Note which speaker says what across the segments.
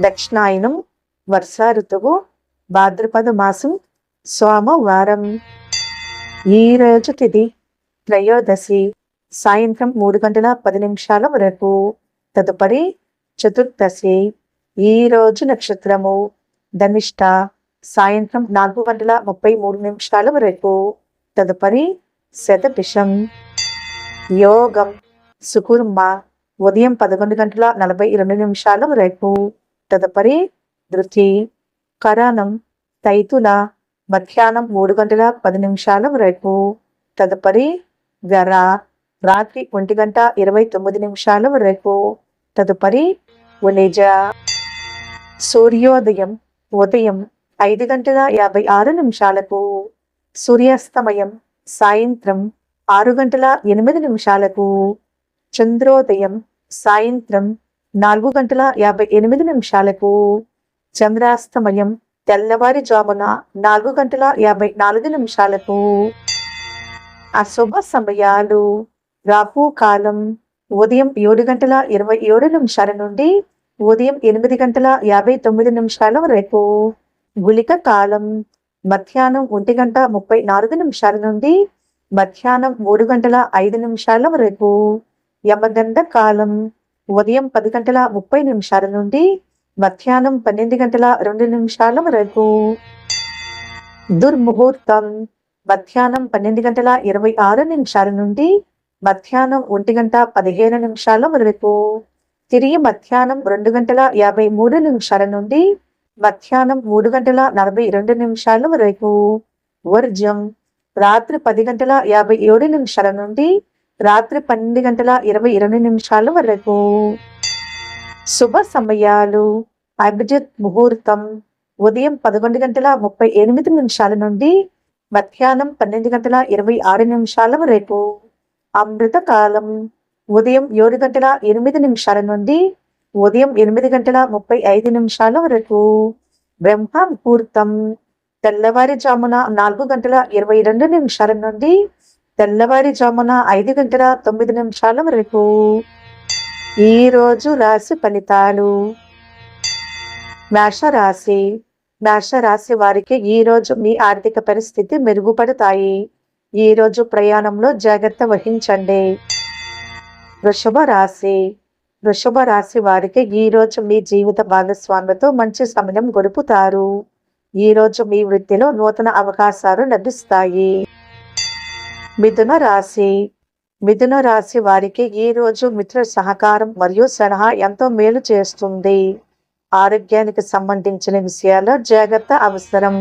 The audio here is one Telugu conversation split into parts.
Speaker 1: దక్షిణాయనం వర్షా ఋతువు భాద్రపద మాసం సోమవారం ఈరోజు తిది త్రయోదశి సాయంత్రం మూడు గంటల పది నిమిషాల వరకు. తదుపరి చతుర్దశి ఈరోజు నక్షత్రము ధనిష్ట సాయంత్రం నాలుగు గంటల ముప్పై మూడు నిమిషాల వరకు. తదుపరి శతభిషం. యోగం సుకుర్మ ఉదయం పదకొండు గంటల నలభై రెండు నిమిషాల వరకు. తదుపరి ధృతి కరణం తైతుల మధ్యాహ్నం మూడు గంటల పది నిమిషాల వరకు. తదుపరి గర రాత్రి ఒంటి గంట ఇరవై తొమ్మిది నిమిషాల వరకు. తదుపరి ఒలేజ సూర్యోదయం ఉదయం ఐదు గంటల యాభై ఆరు నిమిషాలకు. సూర్యాస్తమయం సాయంత్రం ఆరు గంటల ఎనిమిది నిమిషాలకు. చంద్రోదయం సాయంత్రం నాలుగు గంటల యాభై ఎనిమిది నిమిషాలకు చంద్రాస్తమయం తెల్లవారుజామున నాలుగు గంటల యాభై నాలుగు నిమిషాలకు అశుభ సమయాలు. రాహు కాలం ఉదయం ఏడు గంటల ఇరవై ఏడు నిమిషాల నుండి ఉదయం ఎనిమిది గంటల యాభై తొమ్మిది నిమిషాల వరకు. గుళిక కాలం మధ్యాహ్నం ఒంటి గంట ముప్పై నాలుగు నిమిషాల నుండి మధ్యాహ్నం మూడు గంటల ఐదు నిమిషాల వరకు. యమగంధ కాలం ఉదయం పది గంటల ముప్పై నిమిషాల నుండి మధ్యాహ్నం పన్నెండు గంటల రెండు నిమిషాల వరకు. దుర్ముహూర్తం. మధ్యాహ్నం పన్నెండు గంటల ఇరవై ఆరు నిమిషాల నుండి మధ్యాహ్నం ఒంటి గంట పదిహేను నిమిషాల వరకు. తిరిగి మధ్యాహ్నం రెండు గంటల యాభై మూడు నిమిషాల నుండి మధ్యాహ్నం మూడు గంటల నలభై రెండు నిమిషాల వరకు. వర్జం. రాత్రి పది గంటల యాభై ఏడు నిమిషాల నుండి రాత్రి పన్నెండు గంటల ఇరవై రెండు నిమిషాల వరకు. శుభ సమయాలు. అభిజిత్ ముహూర్తం. ఉదయం పదకొండు గంటల ముప్పై ఎనిమిది నిమిషాల నుండి మధ్యాహ్నం పన్నెండు గంటల ఇరవై ఆరు నిమిషాల వరకు. అమృత కాలం. ఉదయం ఏడు గంటల ఎనిమిది నిమిషాల నుండి ఉదయం ఎనిమిది గంటల ముప్పై ఐదు నిమిషాల వరకు. బ్రహ్మ ముహూర్తం. తెల్లవారుజామున నాలుగు గంటల ఇరవై రెండు నిమిషాల నుండి తెల్లవారుజామున ఐదు గంటల తొమ్మిది నిమిషాల వరకు. ఈ రోజు రాశి ఫలితాలు. మేషరాశి మేషరాశి వారికి ఈ రోజు మీ ఆర్థిక పరిస్థితి మెరుగుపడతాయి. ఈ రోజు ప్రయాణంలో జాగ్రత్త వహించండి. వృషభ రాశి. వృషభ రాశి వారికి ఈ రోజు మీ జీవిత భాగస్వామితో మంచి సమయం గడుపుతారు. ఈ రోజు మీ వృత్తిలో నూతన అవకాశాలు లభిస్తాయి. మిథున రాశి. మిథున రాశి వారికి ఈ రోజు మిత్ర సహకారం మరియు సలహా ఎంతో మేలు చేస్తుంది. ఆరోగ్యానికి సంబంధించిన విషయాల్లో జాగ్రత్త అవసరం.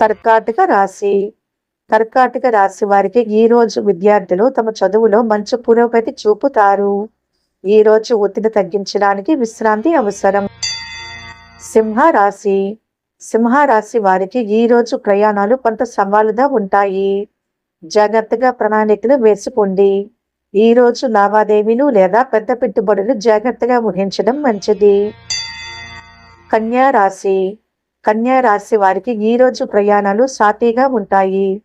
Speaker 1: కర్కాటక రాశి. కర్కాటక రాశి వారికి ఈ రోజు విద్యార్థులు తమ చదువులో మంచి పురోగతి చూపుతారు. ఈ రోజు ఒత్తిడి తగ్గించడానికి విశ్రాంతి అవసరం. సింహ రాశి. సింహ రాశి వారికి ఈ రోజు ప్రయాణాలు కొంత సవాలుగా ఉంటాయి. జాగ్రత్తగా ప్రణాళికలు వేసుకోండి. ఈ రోజు లావాదేవీలు లేదా పెద్ద పెట్టుబడులు జాగ్రత్తగా ఊహించడం మంచిది. కన్యా రాశి. కన్యా రాశి వారికి ఈ రోజు ప్రయాణాలు సాటిగా ఉంటాయి.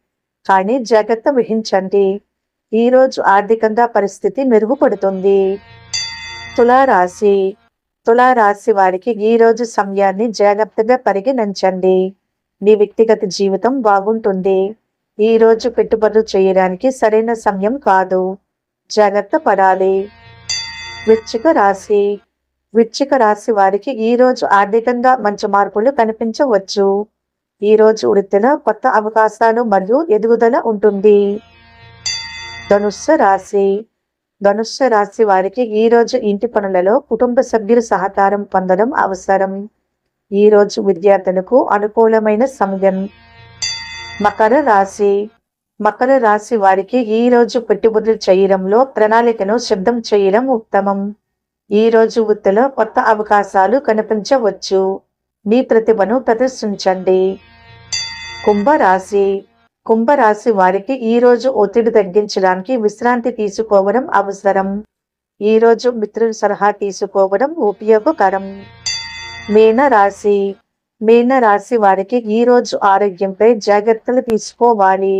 Speaker 1: కానీ జాగ్రత్త వహించండి. ఈ రోజు ఆర్థికంగా పరిస్థితి మెరుగుపడుతుంది. తులారాశి. తులారాశి వారికి ఈ రోజు సమయాన్ని జాగ్రత్తగా పరిగణించండి. మీ వ్యక్తిగత జీవితం బాగుంటుంది. ఈ రోజు పెట్టుబడులు చేయడానికి సరైన సమయం కాదు. జాగ్రత్త పడాలి. వృశ్చిక రాశి. వృచ్చిక రాశి వారికి ఈ రోజు ఆర్థికంగా మంచి మార్పులు కనిపించవచ్చు. ఈ రోజు వృత్తిలో కొత్త అవకాశాలు మరియు ఎదుగుదల ఉంటుంది. ధనుస్సు రాశి. ధనుస్సు రాశి వారికి ఈ రోజు ఇంటి పనులలో కుటుంబ సభ్యుల సహకారం పొందడం అవసరం. ఈ రోజు విద్యార్థులకు అనుకూలమైన సమయం. మకర రాశి. మకర రాశి వారికి ఈ రోజు పెట్టుబడులు చేయడంలో ప్రణాళికను శబ్దం చేయడం ఉత్తమం. ఈ రోజు వృత్తిలో కొత్త అవకాశాలు కనిపించవచ్చు. మీ ప్రతిభను ప్రదర్శించండి. కుంభరాశి. కుంభరాశి వారికి ఈ రోజు ఒత్తిడి తగ్గించడానికి విశ్రాంతి తీసుకోవడం అవసరం. ఈ రోజు మిత్రుల సలహా తీసుకోవడం ఉపయోగకరం. మీనరాశి. మీనరాశి వారికి ఈ రోజు ఆరోగ్యంపై జాగ్రత్తలు తీసుకోవాలి.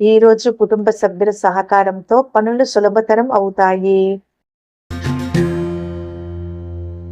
Speaker 1: ఈ రోజు కుటుంబ సభ్యుల సహకారంతో పనులు సులభతరం అవుతాయి.